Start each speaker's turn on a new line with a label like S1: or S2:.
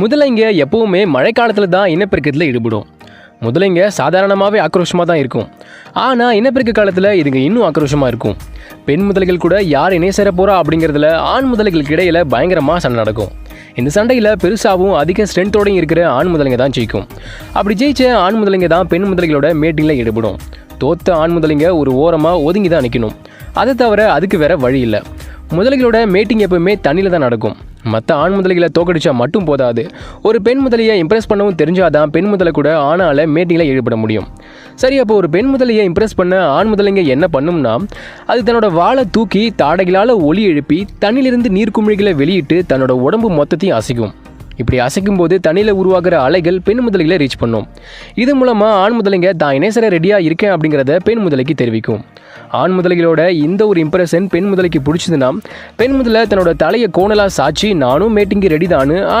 S1: முதலைங்க எப்பவுமே மழைக்காலத்தில் தான் இனப்பெருக்கத்தில் ஈடுபடும். முதலைங்க சாதாரணமாகவே ஆக்ரோஷமாக தான் இருக்கும். ஆனால் இனப்பெருக்க காலத்தில் இதுங்க இன்னும் ஆக்ரோஷமாக இருக்கும். பெண் முதலைகள் கூட யார் இணை சேர போகிறா அப்படிங்கிறதுல ஆண் முதலைகளுக்கு இடையில் பயங்கரமாக சண்டை நடக்கும். இந்த சண்டையில் பெருசாகவும் அதிக ஸ்ட்ரென்த்தோடையும் இருக்கிற ஆண் முதலைங்க தான் ஜெயிக்கும். அப்படி ஜெயிச்ச ஆண் முதலைங்க தான் பெண் முதலைகளோட மீட்டிங்கில் ஈடுபடும். தோத்த ஆண் முதலைங்க ஒரு ஓரமாக ஒதுங்கி தான் நிற்கணும் அதை தவிர அதுக்கு வேற வழி இல்லை. முதலைகளோட மேட்டிங் எப்பவுமே தண்ணியில் தான் நடக்கும். மற்ற ஆண் முதலைகளை தோக்கடிச்சா மட்டும் போதாது. ஒரு பெண் முதலையை இம்ப்ரெஸ் பண்ணவும் தெரிஞ்சாதான் பெண் முதலை கூட ஆணால் மேட்டிங்கில் ஈடுபட முடியும். சரி அப்போ ஒரு பெண் முதலையை இம்ப்ரெஸ் பண்ண ஆண் முதலைங்க என்ன பண்ணும்னா அது தன்னோட வாளை தூக்கி தாடைகளால் ஒளி எழுப்பி தண்ணிலிருந்து நீர்க்குமிழிகளை வெளியிட்டு தன்னோட உடம்பு மொத்தத்தையும் அசைக்கும். இப்படி அசைக்கும் போது தண்ணியில் உருவாகிற அலைகள் பெண் முதலைகளை ரீச் பண்ணும். இது மூலமாக ஆண் முதலைங்க தான் இணைசர ரெடியாக இருக்கேன் அப்படிங்கிறத பெண் முதலைக்கு தெரிவிக்கும். ஆண் முதலைகளோட இந்த ஒரு இம்ப்ரெஷன் பெண் முதலைக்கு பிடிச்சதுன்னா பெண் முதலை தன்னோட தலையை கோணலாக சாச்சி நானும் மேட்டிங்கு ரெடி தான் ஆண்